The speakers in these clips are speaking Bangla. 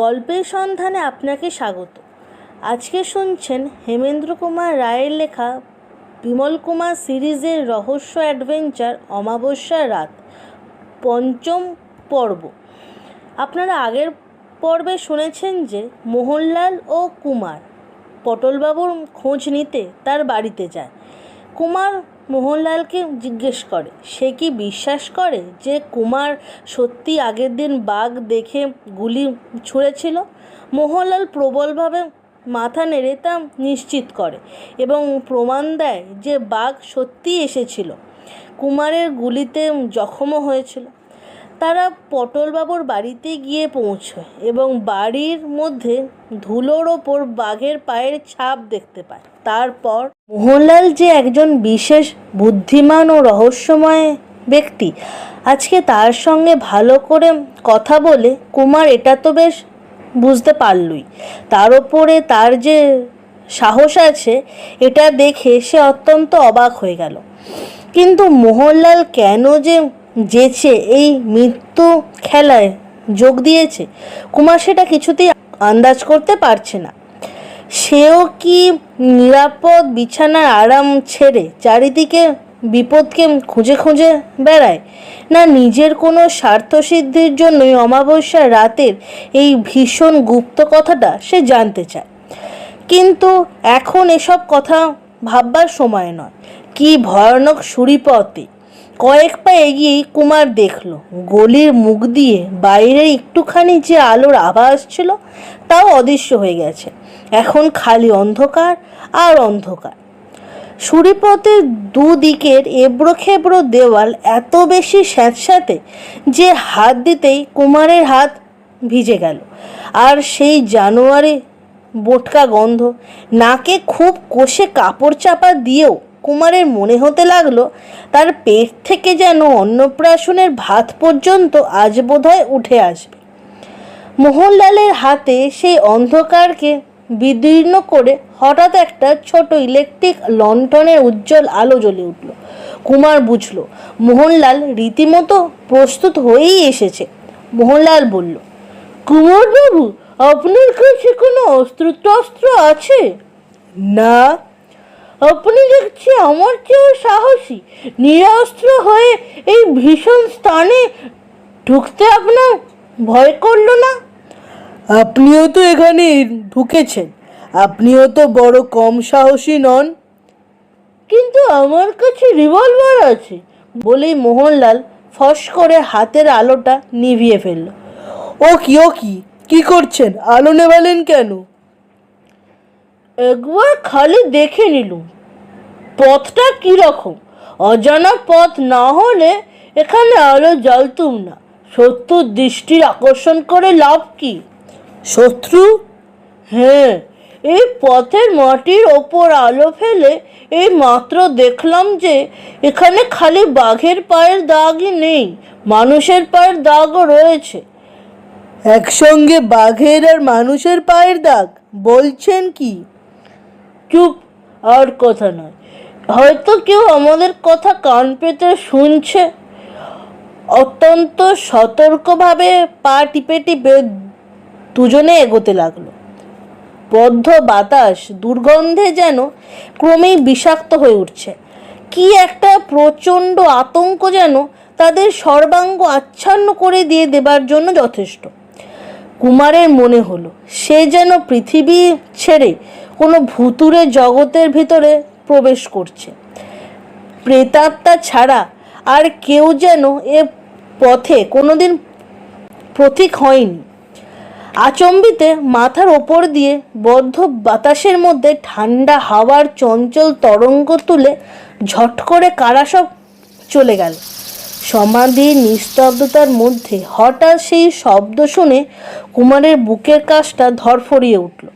গল্পের সন্ধানে আপনাকে স্বাগত। আজকে শুনছেন হেমেন্দ্র কুমার রায়ের লেখা বিমল কুমার সিরিজের রহস্য অ্যাডভেঞ্চার অমাবস্যার রাত, পঞ্চম পর্ব। আপনারা আগের পর্বে শুনেছেন যে মোহনলাল ও কুমার পটলবাবুর খোঁজ নিতে তার বাড়িতে যায়। কুমার মোহনলালকে জিজ্ঞেস করে, সে কি বিশ্বাস করে যে কুমার সত্যি আগের দিন বাঘ দেখে গুলি ছুঁড়েছিল? মোহনলাল প্রবলভাবে মাথা নেড়ে তা নিশ্চিত করে এবং প্রমাণ দেয় যে বাঘ সত্যিই এসেছিল। কুমারের গুলিতে জখমও হয়েছিল। তারা পটলবাবুর বাড়িতে গিয়ে পৌঁছয় এবং বাড়ির মধ্যে ধুলোর ওপর বাঘের পায়ের ছাপ দেখতে পায়। তারপর মোহনলাল যে একজন বিশেষ বুদ্ধিমান ও রহস্যময় ব্যক্তি, আজকে তার সঙ্গে ভালো করে কথা বলে কুমার এটা তো বেশ বুঝতে পারলই। তার ওপরে তার যে সাহস আছে, এটা দেখে সে অত্যন্ত অবাক হয়ে গেল। কিন্তু মোহনলাল কেন যে যেচে এই মৃত্যু খেলায় যোগ দিয়েছে, কুমার সেটা কিছুতেই আন্দাজ করতে পারছে না। সেও কি নিরাপদ বিছানার আরাম ছেড়ে চারিদিকে বিপদকে খুঁজে খুঁজে বেড়ায়? না নিজের কোনো স্বার্থসিদ্ধির জন্যই অমাবস্যার রাতের এই ভীষণ গুপ্ত কথাটা সে জানতে চায়। কিন্তু এখন এসব কথা ভাববার সময় নয়। কি ভয়ানক সুরিপথে কয়েক পা এগিয়েই কুমার দেখল। গলির মুখ দিয়ে বাইরের একটুখানি যে আলোর আভাস ছিল, তাও অদৃশ্য হয়ে গেছে। এখন খালি অন্ধকার আর অন্ধকার। সুরিপথের দুদিকের এবড়ো খেবড়ো দেওয়াল এত বেশি স্যাঁতস্যাঁতে যে হাত দিতেই কুমারের হাত ভিজে গেল। আর সেই জানুয়ারি বোটকা গন্ধ, নাকে খুব কষে কাপড় চাপা দিয়েও কুমারের মনে হতে লাগল, তার পেট থেকে যেন অন্নপ্রাশনের ভাত পর্যন্ত আজ বোধহয় উঠে আসবে। মোহনলালের হাতে সেই অন্ধকারকে বিদীর্ণ করে হঠাৎ একটা ছোট ইলেকট্রিক লণ্ঠনের উজ্জ্বল আলো জ্বলে উঠল। কুমার বুঝল, মোহনলাল রীতিমতো প্রস্তুত হয়েই এসেছে। মোহনলাল বলল, কুমারবাবু, আপনার কাছে কোনো অস্ত্র টস্ত্র আছে? না আপনি দেখছি আমার চেয়েও সাহসী। নিরাস্ত্র হয়ে এই ভীষণ স্থানে ঢুকতে আপনার ভয় করল না? আপনিও তো এখানে ঢুকেছেন। আপনিও তো বড় কম সাহসী নন। কিন্তু আমার কাছে রিভলভার আছে বলেই মোহনলাল ফস করে হাতের আলোটা নিভিয়ে ফেলল। ও কি ও কি? কি করছেন? আলো নেভালেন কেন? একবার খালি দেখে নিলুম। পথটা কীরকম? অজানা পথ না হলে এখানে আলো জ্বালতুম না। শত্রুর দৃষ্টির আকর্ষণ করে লাভ কি? শত্রু? হ্যাঁ এই পথের মাটির ওপর আলো ফেলে এই মাত্র দেখলাম যে এখানে খালি বাঘের পায়ের দাগই নেই, মানুষের পায়ের দাগও রয়েছে। একসঙ্গে বাঘের আর মানুষের পায়ের দাগ, বলছেন কি? চুপ আর কথা নয়। হয়তো কেউ আমাদের কথা কান পেতে শুনছে। অত্যন্ত সতর্কভাবে পা টিপে টিপে দুজনে এগোতে লাগল। বদ্ধ বাতাস দুর্গন্ধে যেন ক্রমেই বিষাক্ত হয়ে উঠছে। কি একটা প্রচণ্ড আতঙ্ক যেন তাদের সর্বাঙ্গ আচ্ছন্ন করে দিয়ে দেবার জন্য যথেষ্ট। কুমারের মনে হলো, সে যেন পৃথিবী ছেড়ে কোনো ভুতুরে জগতের ভিতরে প্রবেশ করছে। প্রেতাত্মা ছাড়া আর কেউ যেন এ পথে কোনোদিন প্রতীক হয়নি। আচম্বিতে মাথার ওপর দিয়ে বদ্ধ বাতাসের মধ্যে ঠান্ডা হাওয়ার চঞ্চল তরঙ্গ তুলে ঝট করে কারা সব চলে গেল। সমাধি নিস্তব্ধতার মধ্যে হঠাৎ সেই শব্দ শুনে কুমারের বুকের কাজটা ধরফরিয়ে উঠল।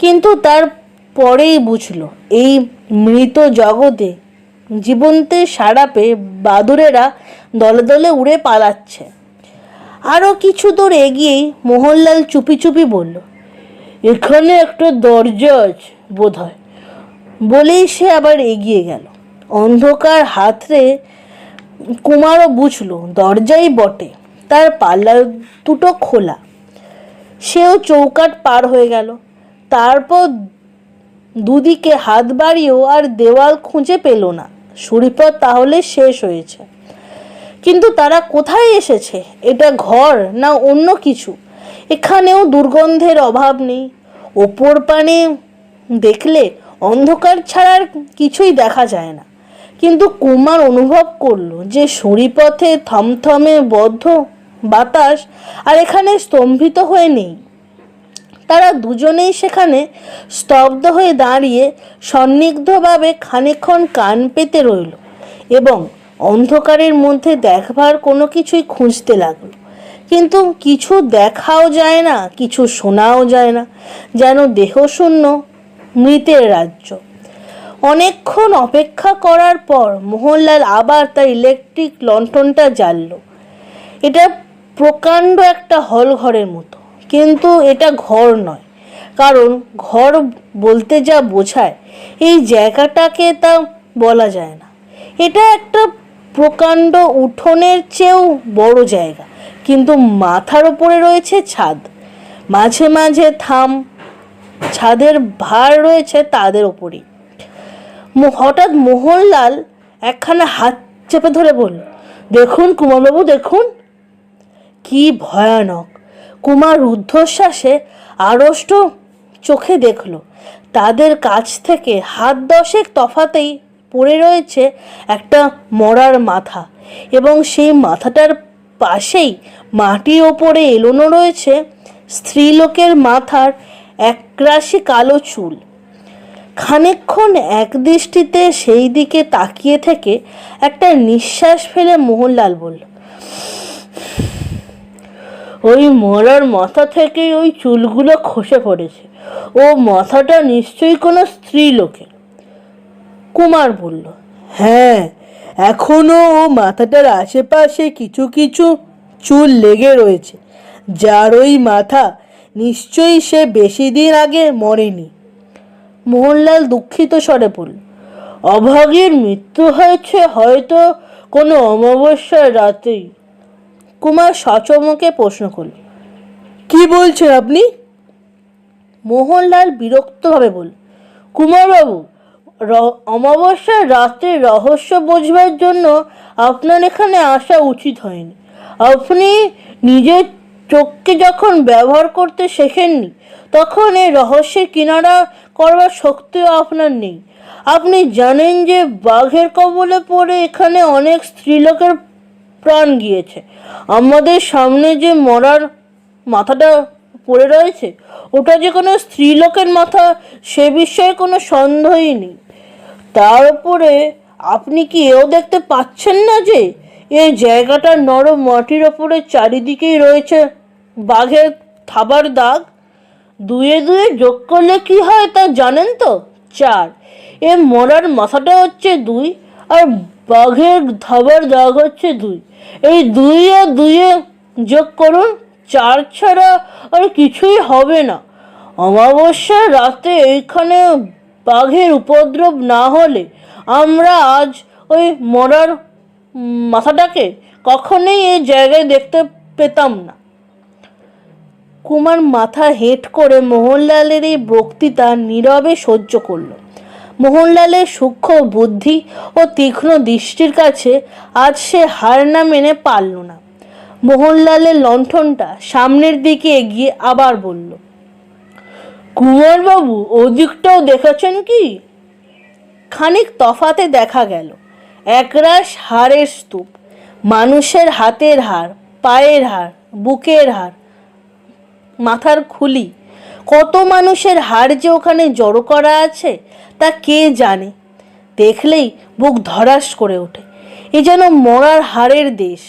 কিন্তু তার পরেই বুঝল, এই মৃত জগতে জীবন্তে সাড়া পেয়ে বাদুরেরা দলে দলে উড়ে পালাচ্ছে। আরও কিছু দূর এগিয়েই মোহনলাল চুপি চুপি বলল, এখানে একটা দরজা আছে বোধ হয় বলেই সে আবার এগিয়ে গেল। অন্ধকার হাতরে কুমারও বুঝলো, দরজাই বটে, তার পাল্লা দুটো খোলা। সেও চৌকাট পার হয়ে গেল। তারপর দুদিকে হাত বাড়িয়েও আর দেওয়াল খুঁজে পেল না। সুরিপথ তাহলে শেষ হয়েছে। কিন্তু তারা কোথায় এসেছে? এটা ঘর না অন্য কিছু? এখানেও দুর্গন্ধের অভাব নেই। ওপর পানে দেখলে অন্ধকার ছাড়ার কিছুই দেখা যায় না। কিন্তু কুমার অনুভব করল যে সুরিপথে থমথমে বদ্ধ বাতাস আর এখানে স্তম্ভিত হয়ে নেই। তারা দুজনেই সেখানে স্তব্ধ হয়ে দাঁড়িয়ে সন্নিগ্ধভাবে খানিকক্ষণ কান পেতে রইল এবং অন্ধকারের মধ্যে দেখবার কোনো কিছুই খুঁজতে লাগল। কিন্তু কিছু দেখাও যায় না, কিছু শোনাও যায় না, যেন দেহশূন্য মৃতের রাজ্য। অনেকক্ষণ অপেক্ষা করার পর মোহনলাল আবার তার ইলেকট্রিক লণ্ঠনটা জ্বাললো। এটা প্রকাণ্ড একটা হল ঘরের মতো। কিন্তু এটা ঘর নয়। কারণ ঘর বলতে যা বোঝায়, এই জায়গাটাকে তা বলা যায় না। এটা একটা প্রকাণ্ড উঠোনের চেয়েও বড় জায়গা, কিন্তু মাথার ওপরে রয়েছে ছাদ। মাঝে মাঝে থাম, ছাদের ভার রয়েছে তাদের ওপরেই হঠাৎ মোহনলাল একখানা হাত চেপে ধরে বলল, দেখুন কুমারবাবু, দেখুন, কি ভয়ানক। কুমার রুদ্ধশ্বাসে আড়ষ্ট চোখে দেখল, তাদের কাছ থেকে হাত দশেক তফাতেই পড়ে রয়েছে একটা মরার মাথা এবং সেই মাথাটার পাশেই মাটির ওপরে এলোনো রয়েছে স্ত্রীলোকের মাথার একরাশি কালো চুল। খানিকক্ষণ এক দৃষ্টিতে সেই দিকে তাকিয়ে থেকে একটা নিঃশ্বাস ফেলে মোহনলাল বলল ওই মরার মাথা থেকে ওই চুলগুলো খসে পড়েছে। ও মাথাটা নিশ্চয়ই কোনো স্ত্রী লোকের। কুমার বলল হ্যাঁ এখনও ও মাথাটার আশেপাশে কিছু কিছু চুল লেগে রয়েছে। যার ওই মাথা নিশ্চয়ই সে বেশি দিন আগে মরেনি। মোহনলাল দুঃখিত স্বরে পড়ল অভাগীর মৃত্যু হয়েছে হয়তো কোনো অমাবস্যার রাতেই। কুমার সচমকে প্রশ্ন করল, কি বলছেন আপনি? মোহনলাল বিরক্তভাবে বলল, কুমারবাবু অমাবস্যার রাতে রহস্য বোঝবার জন্য আপনার এখানে আসা উচিত হয়নি। আপনি নিজের চোখকে যখন ব্যবহার করতে শেখেননি, তখন এই রহস্যের কিনারা করবার শক্তিও আপনার নেই। আপনি জানেন যে বাঘের কবলে পড়ে এখানে অনেক স্ত্রীলোকের প্রাণ গিয়েছে। আমাদের সামনে যে মরার মাথাটা পড়ে রয়েছে, ওটা যে কোনো স্ত্রীলোকের মাথা, সে বিষয়ে কোনো সন্দেহই নেই। তার উপরে আপনি কি এও দেখতে পাচ্ছেন না যে, এই জায়গাটা নরম মাটির ওপরে চারিদিকেই রয়েছে বাঘের থাবার দাগ? দুয়ে দুয়ে যোগ করলে কি হয় তা জানেন তো? চার, এ মরার মাথাটা হচ্ছে দুই, আর বাঘের ধাবার দাগ হচ্ছে দুই। এই দুই আর দুইয়ে যোগ করুন, চার ছাড়া আর কিছুই হবে না। অমাবস্যার রাতে এইখানে বাঘের উপদ্রব না হলে আমরা আজ ওই মরার মাথাটাকে কখনোই এই জায়গায় দেখতে পেতাম না। কুমার মাথা হেঁট করে মোহনলালের এই বক্তৃতা নীরবে সহ্য করল। মোহনলালের সূক্ষ্ম বুদ্ধি ও তীক্ষ্ণ দৃষ্টির কাছে আজ সে হার না মেনে পারল না। মোহনলালের লণ্ঠনটা সামনের দিকে এগিয়ে আবার বলল, কুমারবাবু, ওদিকটাও দেখেছেন কি? খানিক তফাতে দেখা গেল, একরাশ হাড়ের স্তূপ, মানুষের হাতের হাড়, পায়ের হাড়, বুকের হাড়, মাথার খুলি। কত মানুষের হাড় যে ওখানে জড়ো করা আছে, তা কে জানে? দেখলেই বুক ধরাস করে ওঠে। এ যেন মরার হাড়ের দেশ।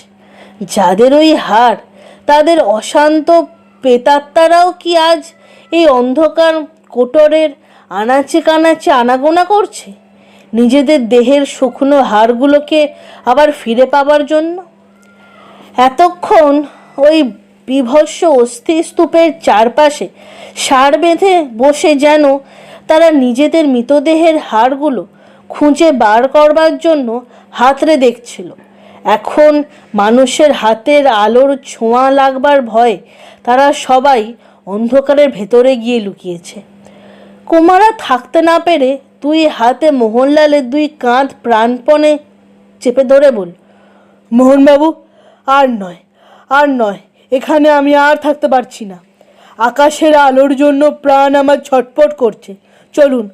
যাদের ওই হাড়, তাদের অশান্ত প্রেতাত্মারাও কি আজ এই অন্ধকার কোটরের আনাচে কানাচে আনাগোনা করছে? নিজেদের দেহের শুকনো হাড়গুলোকে আবার ফিরে পাবার জন্য? এতক্ষণ ওই বিভৎস অস্থি স্তূপের চারপাশে সার বেঁধে বসে যেন তারা নিজেদের মৃতদেহের হাড়গুলো খুঁজে বার করবার জন্য হাতড়ে দেখছিল। এখন মানুষের হাতের আলোর ছোঁয়া লাগবার ভয়ে তারা সবাই অন্ধকারের ভেতরে গিয়ে লুকিয়েছে। কুমারা থাকতে না পেরে দুই হাতে মোহনলালের দুই কাঁধ প্রাণপণে চেপে ধরে বল মোহনবাবু, আর নয় আর নয়। এখানে আমি আর থাকতে পারছি না। আকাশের আলোর জন্য প্রাণ আমার ছটপট করছে। চলুন,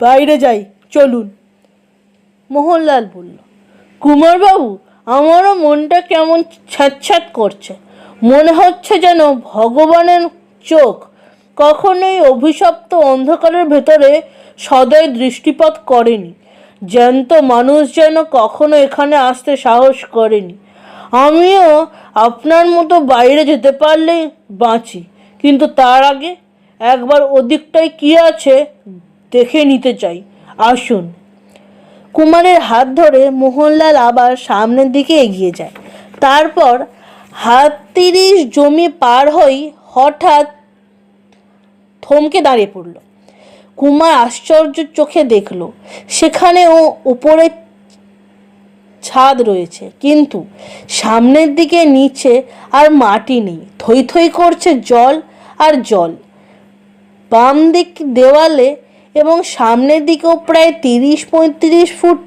বাইরে যাই, চলুন। মোহনলাল বলল, কুমারবাবু, আমারও মনটা কেমন ছ্যাঁচ্ছ্যাঁত করছে। মনে হচ্ছে যেন ভগবানের চোখ কখনোই অভিশপ্ত অন্ধকারের ভেতরে সদয় দৃষ্টিপাত করেনি। জ্যান্ত মানুষ যেন কখনো এখানে আসতে সাহস করেনি। আমিও আপনার মতো বাইরে যেতে পারলেই বাঁচি। কিন্তু তার আগে একবার ওদিকটায় কী আছে দেখে নিতে চাই। আসুন। কুমারের হাত ধরে মোহনলাল আবার সামনের দিকে এগিয়ে যায়। তারপর হাত তিরিশ জমি পার হই হঠাৎ থমকে দাঁড়িয়ে পড়ল। কুমার আশ্চর্য চোখে দেখল, সেখানেও উপরে ছাদ রয়েছে। কিন্তু সামনের দিকে নিচে আর মাটি নেই। থই থই করছে জল আর জল। বাম দিক দেওয়ালে এবং সামনের দিকেও প্রায় তিরিশ পঁয়ত্রিশ ফুট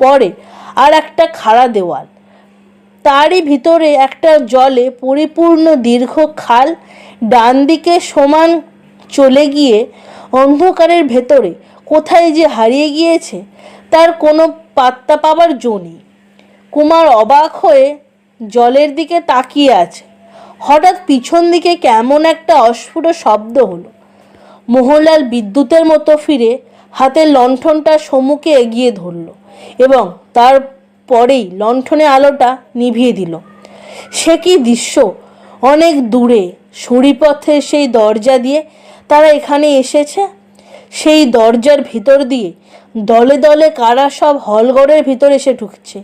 পরে আর একটা খাড়া দেওয়াল। তারই ভিতরে একটা জলে পরিপূর্ণ দীর্ঘ খাল ডান দিকে সমান চলে গিয়ে অন্ধকারের ভেতরে কোথায় যে হারিয়ে গিয়েছে, তার কোনো পাত্তা পাবার জো নেই। কুমার অবাক হয়ে জলের দিকে তাকিয়ে আছে। হঠাৎ পিছন দিকে কেমন একটা অস্ফুট শব্দ হলো। মোহনলাল বিদ্যুতের মতো ফিরে হাতের লণ্ঠনটা সম্মুখে এগিয়ে ধরল এবং তার পরেই লণ্ঠনের আলোটা নিভিয়ে দিল। সে কি দৃশ্য? অনেক দূরে সুড়িপথের সেই দরজা দিয়ে তারা এখানে এসেছে? সেই দরজার ভিতর দিয়ে দলে দলে কারা সব হলঘরের ভিতর এসে ঢুকছে?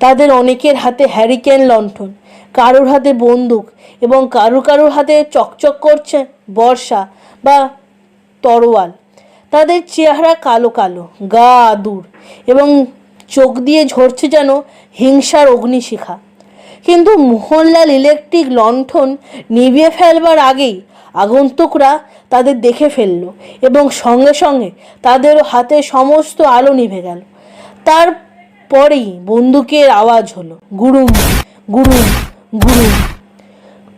তাদের অনেকের হাতে হ্যারিকেন লণ্ঠন কারোর হাতে বন্দুক এবং কারও কারোর হাতে চকচক করছে বর্ষা বা তরোয়াল। তাদের চেহারা কালো কালো, গা আদুর এবং চোখ দিয়ে ঝরছে যেন হিংসার অগ্নিশিখা। কিন্তু মোহনলাল ইলেকট্রিক লণ্ঠন নিভিয়ে ফেলবার আগেই আগন্তুকরা তাদের দেখে ফেলল এবং সঙ্গে সঙ্গে তাদের হাতে সমস্ত আলো নিভে গেল। তারপরেই বন্দুকের আওয়াজ হলো গুরুম গুরুম গুরুম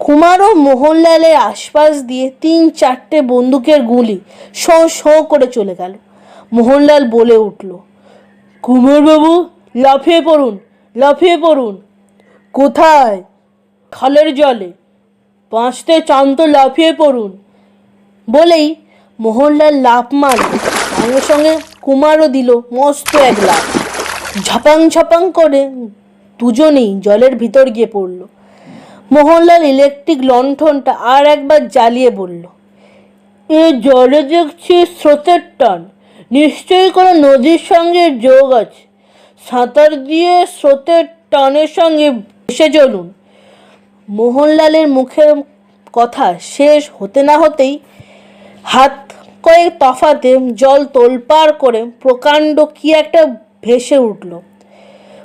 কুমার ও মোহনলালের আশপাশ দিয়ে তিন চারটে বন্দুকের গুলি শোঁ শোঁ করে চলে গেল। মোহনলাল বলে উঠল কুমারবাবু লাফিয়ে পড়ুন লাফিয়ে পড়ুন। কোথায়? খালের জলে। বাঁচতে চান তো লাফিয়ে পড়ুন। বলেই মোহনলাল লাফ মারল। সঙ্গে সঙ্গে কুমারও দিল মস্ত এক লাফ। ঝপাং করে দুজনেই জলের ভিতর গিয়ে পড়ল। মোহনলাল ইলেকট্রিক লণ্ঠনটা আর একবার জ্বালিয়ে বলল, এ জলে দেখছি স্রোতের টান। নিশ্চয়ই কোনো নদীর সঙ্গে যোগ আছে। সাঁতার দিয়ে স্রোতের টানের সঙ্গে ভেসে চলুন। মোহনলালের মুখের কথা শেষ হতে না হতেই হাত কয়েক তফাতে জল তোলপাড় করে প্রকাণ্ড কি একটা ভেসে উঠল।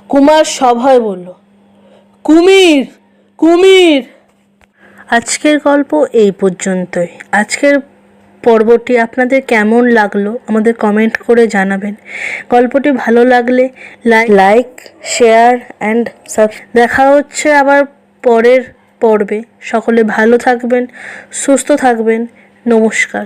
কুমার সভয় বলল কুমির কুমির! আজকের গল্প এই পর্যন্তই। আজকের পর্বটি আপনাদের কেমন লাগল আমাদের কমেন্ট করে জানাবেন। গল্পটি ভালো লাগলে লাইক শেয়ার অ্যান্ড সাব দেখা হচ্ছে আবার পরের পর্বে। সকলে ভালো থাকবেন সুস্থ থাকবেন। নমস্কার।